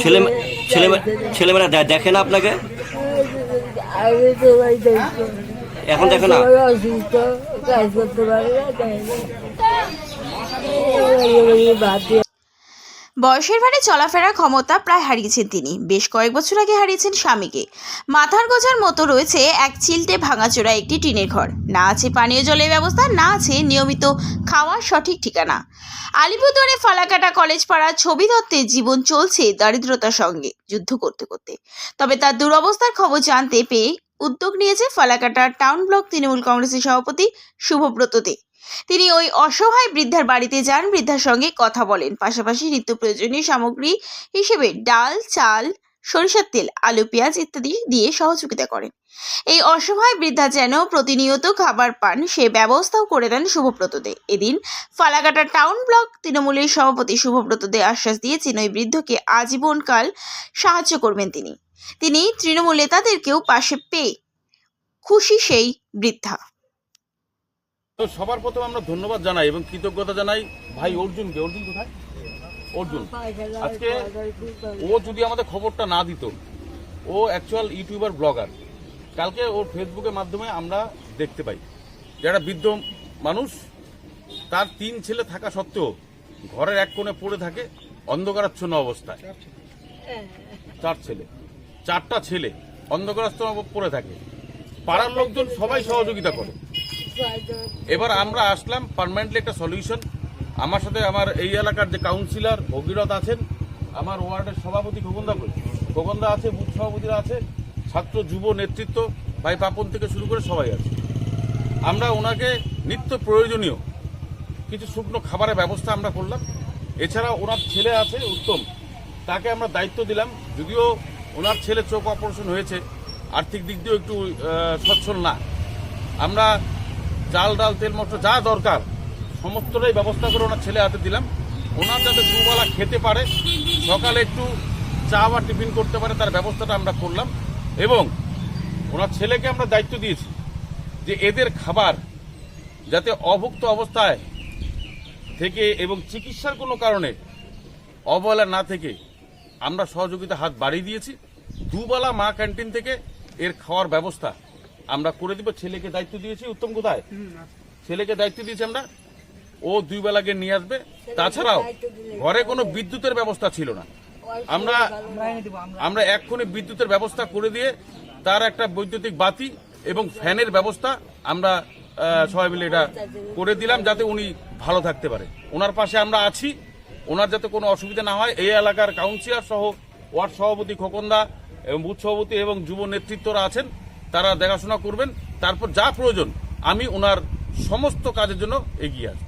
ছেলে ছেলে ছেলেমেয়েরা দেখে না আপনাকে? এখন দেখে না? অসুস্থ করতে পারে না তাই না। এবার বাদ দিয়ে বয়সের ভারে চলাফেরার ক্ষমতা প্রায় হারিয়েছেন তিনি। বেশ কয়েক বছর আগে হারিয়েছেন স্বামীকে। মাথার গোজার মতো রয়েছে এক চিলটে ভাঙাচোরা একটি টিনের ঘর। না আছে পানীয় জলের ব্যবস্থা, না আছে নিয়মিত খাওয়ার সঠিক ঠিকানা। আলিপুরদুয়ারে ফালাকাটা কলেজ পাড়া ছবি দত্তের জীবন চলছে দারিদ্রতার সঙ্গে যুদ্ধ করতে করতে। তবে তার দুরবস্থার খবর জানতে পেয়ে উদ্যোগ নিয়েছে ফালাকাটা টাউন ব্লক তৃণমূল কংগ্রেসের সভাপতি শুভব্রত দে। তিনি ওই অসহায় বৃদ্ধার বাড়িতে যান, বৃদ্ধার সঙ্গে কথা বলেন। পাশাপাশি নিত্য প্রয়োজনীয় সামগ্রী হিসেবে ডাল, চাল, সরিষার তেল, আলু, পেঁয়াজ ইত্যাদি দিয়ে সহযোগিতা করেন। এই অসহায় বৃদ্ধা যেন প্রতিনিয়ত খাবার পান, সে ব্যবস্থাও করে দেন শুভব্রত দে এদিন ফালাকাটা টাউন ব্লক তৃণমূলের সভাপতি শুভব্রত দে আশ্বাস দিয়েছেন, ওই বৃদ্ধকে আজীবনকাল সাহায্য করবেন তিনি। তিনি তৃণমূল নেতাদেরকেও পাশে পেয়ে খুশি সেই বৃদ্ধা। তো সবার প্রথমে আমরা ধন্যবাদ জানাই এবং কৃতজ্ঞতা জানাই ভাই অর্জুনকে। অর্জুন কোথায়? অর্জুন। আজকে ও যদি আমাদের খবরটা না দিত ও অ্যাকচুয়াল ইউটিউবার ব্লগার কালকে ওর ফেসবুকের মাধ্যমে আমরা দেখতে পাই। যারা বৃদ্ধ মানুষ তার তিন ছেলে থাকা সত্ত্বেও ঘরের এক কোণে পড়ে থাকে অন্ধকারাচ্ছন্ন অবস্থায়। চার ছেলে। চারটা ছেলে অন্ধকারাচ্ছন্ন পড়ে থাকে। পাড়ার লোকজন সবাই সহযোগিতা করে। এবার আমরা আসলাম পার্মানেন্টলি একটা সলিউশন আমার সাথে আমার এই এলাকার যে কাউন্সিলর ভগীরথ আছেন, আমার ওয়ার্ডের সভাপতি খোকন্দা খোকন্দা আছে, বুথ সভাপতিরা আছে, ছাত্র যুব নেতৃত্ব, ভাই পাপন থেকে শুরু করে সবাই আছে। আমরা ওনাকে নিত্য প্রয়োজনীয় কিছু শুকনো খাবারের ব্যবস্থা আমরা করলাম। এছাড়া ওনার ছেলে আছে, উত্তম। তাকে আমরা দায়িত্ব দিলাম। যদিও ওনার ছেলে চোখ অপারেশন হয়েছে, আর্থিক দিক দিয়েও একটু সচ্ছল না। আমরা চাল ডাল, তেল, মশলা, যা দরকার, সমস্তটাই ব্যবস্থা করে ওনার ছেলে হাতে দিলাম। ওনার যাতে দুবেলা খেতে পারে, সকালে একটু চা বা টিফিন করতে পারে, তার ব্যবস্থাটা আমরা করলাম। এবং ওনার ছেলেকে আমরা দায়িত্ব দিয়েছি যে এদের খাবার যাতে অভুক্ত অবস্থায় থেকে এবং চিকিৎসার কোনো কারণে অবহেলা না থেকে আমরা সহযোগিতা হাত বাড়িয়ে দিয়েছি। দুবেলা মা ক্যান্টিন থেকে এর খাওয়ার ব্যবস্থা আমরা করে দিব ছেলেকে দায়িত্ব দিয়েছি উত্তম কোথায়? ছেলেকে দায়িত্ব দিয়েছি আমরা। ও দুই বেলাকে নিয়ে আসবে। তাছাড়াও ঘরে কোনো বিদ্যুতের ব্যবস্থা ছিল না। আমরা আমরা এক্ষুনি বিদ্যুতের ব্যবস্থা করে দিয়ে তার একটা বৈদ্যুতিক বাতি এবং ফ্যানের ব্যবস্থা আমরা সবাই মিলে এটা করে দিলাম যাতে উনি ভালো থাকতে পারে। ওনার পাশে আমরা আছি। ওনার যাতে কোনো অসুবিধা না হয় এই এলাকার কাউন্সিলর সহ ওয়ার্ড সভাপতি খোকন্দা এবং বুথ সভাপতি এবং যুব নেতৃত্বরা আছেন। তারা দেখাশোনা করবেন তারপর যা প্রয়োজন আমি ওনার সমস্ত কাজের জন্য এগিয়ে আসব